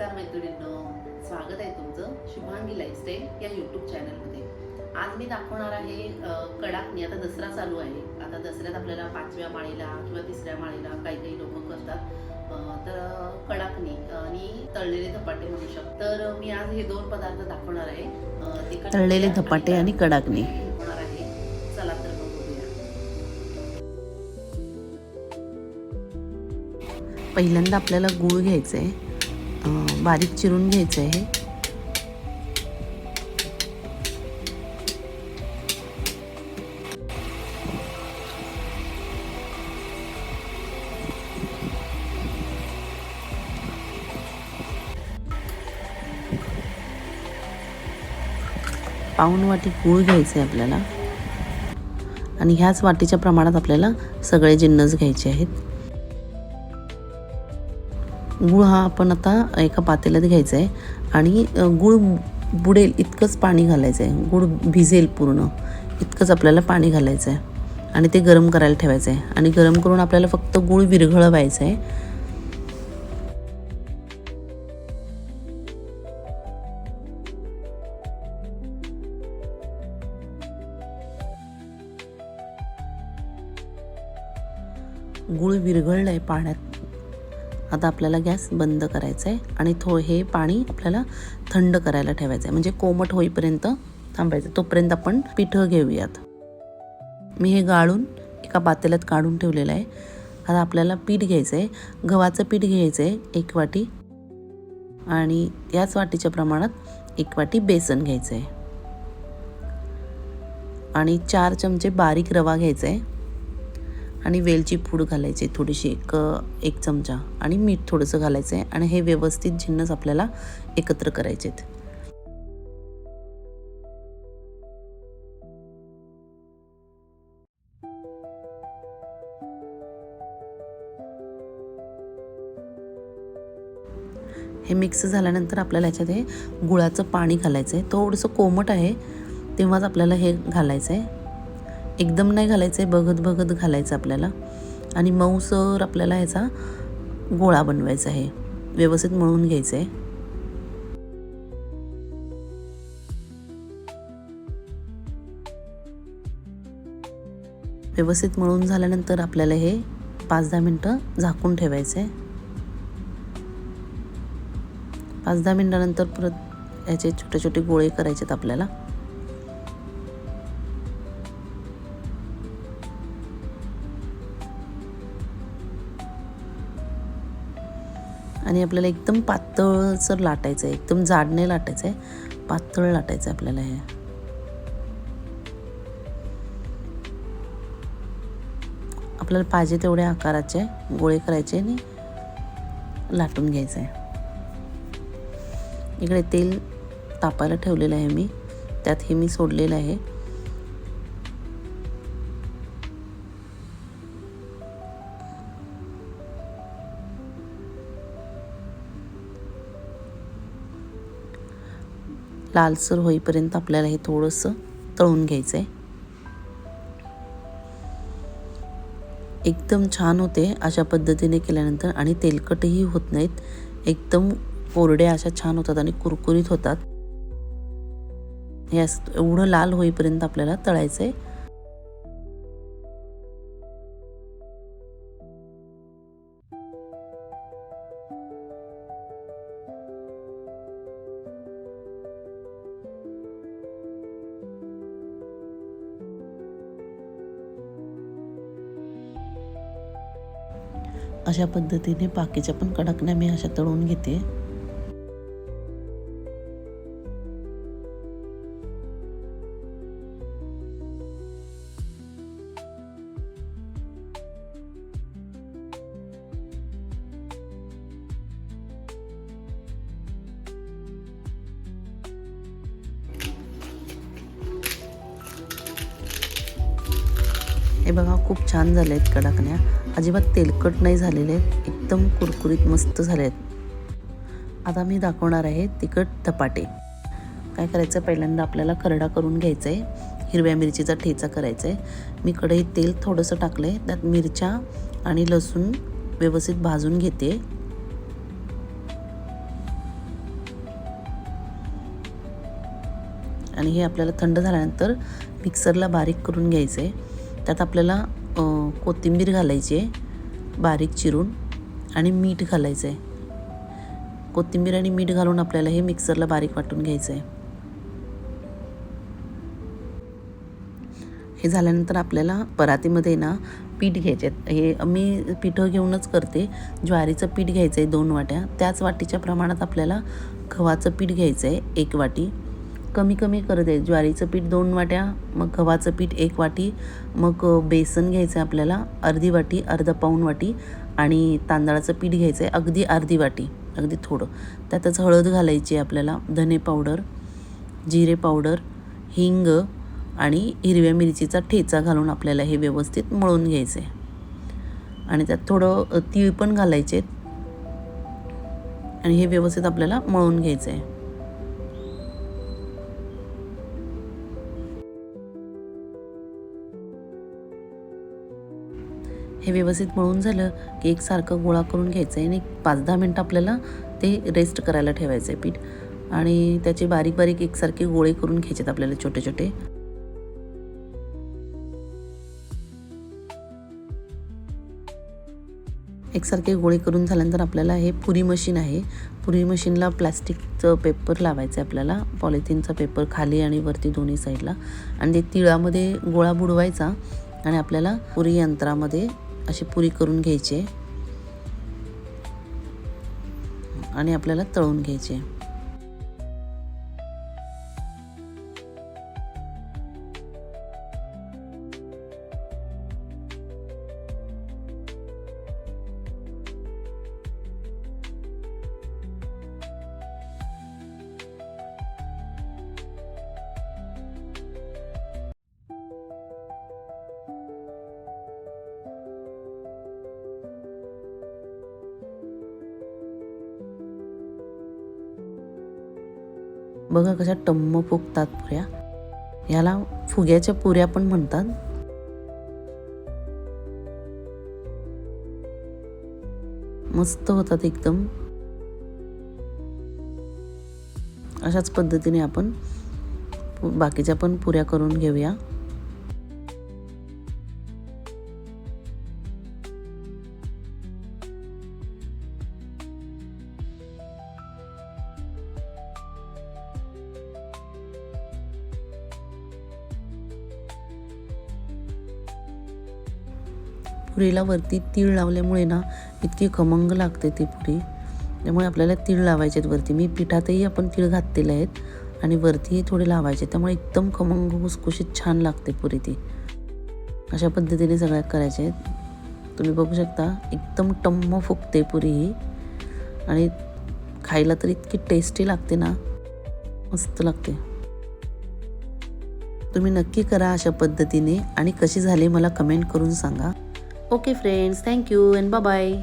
नमस्कार मैत्रिणींनो स्वागत आहे तुमचं. शुभांगी लाईफस्टाईल या यूट्यूब चॅनलमध्ये आज मी दाखवणार आहे कडाकणी आता दसरा चालू आहे. आता दसऱ्यात आपल्याला पाचव्या माळीला किंवा तिसऱ्या माळीला काही काही लोक करतात. तर कडाकणी आणि तळलेले धपाटे म्हणू शकतो. तर मी आज हे दोन पदार्थ दाखवणार आहे. तिखट तळलेले धपाटे आणि कडाकणी. होणार आहे. चला तर मग बघूया. पहिल्यांदा आपल्याला गूळ घ्यायचं आहे बारीक चिरून घ्यायचं आहे. पाऊण वाटी गूळ घ्यायचं आहे आपल्याला. आणि ह्याच वाटीच्या प्रमाणात आपल्याला सगळे जिन्नस घ्यायचे आहेत. गूळ हा आपण आता एका पातेल्यात घ्यायचा आहे आणि गूळ बुडेल इतकंच पाणी घालायचं आहे गूळ भिजेल पूर्ण. इतकंच आपल्याला पाणी घालायचं आहे आणि ते गरम करायला ठेवायचं आहे आणि गरम करून आपल्याला फक्त गूळ विरघळवायचं आहे गूळ विरघळलं आहे पाण्यात. आता आपल्याला गॅस बंद करायचा आहे आणि थो हे पाणी आपल्याला थंड करायला ठेवायचं आहे म्हणजे कोमट होईपर्यंत थांबायचं. तोपर्यंत आपण पिठं घेऊयात. मी हे गाळून एका पातेल्यात काढून ठेवलेलं आहे. आता आपल्याला पीठ घ्यायचं आहे गव्हाचं पीठ घ्यायचं आहे एक वाटी. आणि याच वाटीच्या प्रमाणात एक वाटी बेसन घ्यायचं आहे आणि चार चमचे बारीक रवा घ्यायचा आहे आणि वेलची पूड घालायची थोडीशी एक एक चमचा आणि मीठ थोडंसं घालायचं आहे आणि हे व्यवस्थित जिन्नस आपल्याला एकत्र करायचे आहेत हे मिक्स झाल्यानंतर आपल्याला ह्याच्यात हे गुळाचं पाणी घालायचं आहे थोडंसं कोमट आहे तेव्हाच आपल्याला हे घालायचं आहे एकदम नाही घालायचं आहे बघत बघत घालायचं आपल्याला. आणि मऊसर आपल्याला ह्याचा गोळा बनवायचा आहे. व्यवस्थित मळून घ्यायचं आहे व्यवस्थित मळून झाल्यानंतर आपल्याला हे पाच दहा मिनटं झाकून ठेवायचं आहे पाच दहा मिनटानंतर परत याचे छोटे छोटे गोळे करायचे आहेत आपल्याला. आणि आपल्याला एकदम पातळसर लाटायचं आहे एकदम जाड नाही लाटायचं आहे पातळ लाटायचं आहे आपल्याला हे. आपल्याला पाहिजे तेवढ्या आकाराचे गोळे करायचे आणि लाटून घ्यायचं. आहे इकडे तेल तापायला ठेवलेलं आहे मी. त्यात हे मी सोडलेलं आहे. लालसर होईपर्यंत आपल्याला हे थोडंसं तळून घ्यायचं आहे एकदम छान होते अशा पद्धतीने केल्यानंतर आणि तेलकटही होत नाहीत. एकदम कोरड्या अशा छान होतात आणि कुरकुरीत होतात. हे असं एवढं लाल होईपर्यंत आपल्याला तळायचं आहे अशा पद्धतीने बाकीच्या पण कडकण्या मी अशा तळून घेते. हे बघा खूप छान झाले आहेत कडाकण्या. अजिबात तेलकट नाही झालेले आहेत एकदम कुरकुरीत मस्त झाले आहेत आता मी दाखवणार आहे तिखट धपाटे. काय करायचं? पहिल्यांदा आपल्याला करडा करून घ्यायचं आहे हिरव्या मिरचीचा ठेचा करायचा आहे मी कढईत तेल थोडंसं टाकलं आहे त्यात मिरच्या आणि लसूण व्यवस्थित भाजून घेते. आणि हे आपल्याला थंड झाल्यानंतर मिक्सरला बारीक करून घ्यायचं आहे त्यात आपल्याला कोथिंबीर घालायची आहे बारीक चिरून आणि मीठ घालायचं आहे. कोथिंबीर आणि मीठ घालून आपल्याला हे मिक्सरला बारीक वाटून घ्यायचं आहे. हे झाल्यानंतर आपल्याला परातीमध्ये ना पीठ घ्यायचे हे मी पिठं घेऊनच करते. ज्वारीचं पीठ घ्यायचं आहे दोन वाट्या. त्याच वाटीच्या प्रमाणात आपल्याला गव्हाचं पीठ घ्यायचं आहे एक वाटी. कमी कमी करत आहे. ज्वारीचं पीठ दोन वाट्या मग गव्हाचं पीठ एक वाटी मग बेसन घ्यायचं आहे आपल्याला अर्धी वाटी अर्धा पाऊण वाटी आणि तांदळाचं पीठ घ्यायचं आहे अगदी अर्धी वाटी अगदी थोडं. त्यातच हळद घालायची आहे आपल्याला धने पावडर जिरे पावडर हिंग आणि हिरव्या मिरचीचा ठेचा घालून आपल्याला हे व्यवस्थित मळून घ्यायचं आहे आणि त्यात थोडं तीळ पण घालायचे आहेत आणि हे व्यवस्थित आपल्याला मळून घ्यायचं आहे हे व्यवस्थित मळून झालं की एकसारखं गोळा करून घ्यायचं आहे आणि एक पाच दहा मिनटं आपल्याला ते रेस्ट करायला ठेवायचं आहे पीठ. आणि त्याचे बारीक बारीक एकसारखे गोळे करून घ्यायचे आहेत आपल्याला छोटे छोटे. एकसारखे गोळे करून झाल्यानंतर आपल्याला हे पुरी मशीन आहे. पुरी मशीनला प्लॅस्टिकचं पेपर लावायचं आहे आपल्याला पॉलिथिनचा पेपर खाली आणि वरती दोन्ही साईडला आणि ते तिळामध्ये गोळा बुडवायचा आणि आपल्याला पुरी यंत्रामध्ये अशी पुरी करून घ्यायची. आणि आपल्याला तळून घ्यायची आहे. बघा कशा टम्म फुगतात पुऱ्या. याला फुग्याच्या पुऱ्या पण म्हणतात. मस्त होतात एकदम. अशाच पद्धतीने आपण पु- बाकीच्या पण पुऱ्या करून घेऊया. पुरीला वरती तीळ लावल्यामुळे ना इतकी खमंग लागते ती पुरी. त्यामुळे आपल्याला तीळ लावायचे आहेत वरती. मी पिठातही आपण तीळ घातलेले आहेत आणि वरतीही थोडे लावायचे त्यामुळे एकदम खमंग खुसखुशीत छान लागते पुरी ती. अशा पद्धतीने सगळ्या करायच्या आहेत. तुम्ही बघू शकता एकदम टम्म फुगते पुरी ही. आणि खायला तर इतकी टेस्टी लागते ना. मस्त लागते. तुम्ही नक्की करा अशा पद्धतीने. आणि कशी झाली मला कमेंट करून सांगा. okay friends. Thank you and bye bye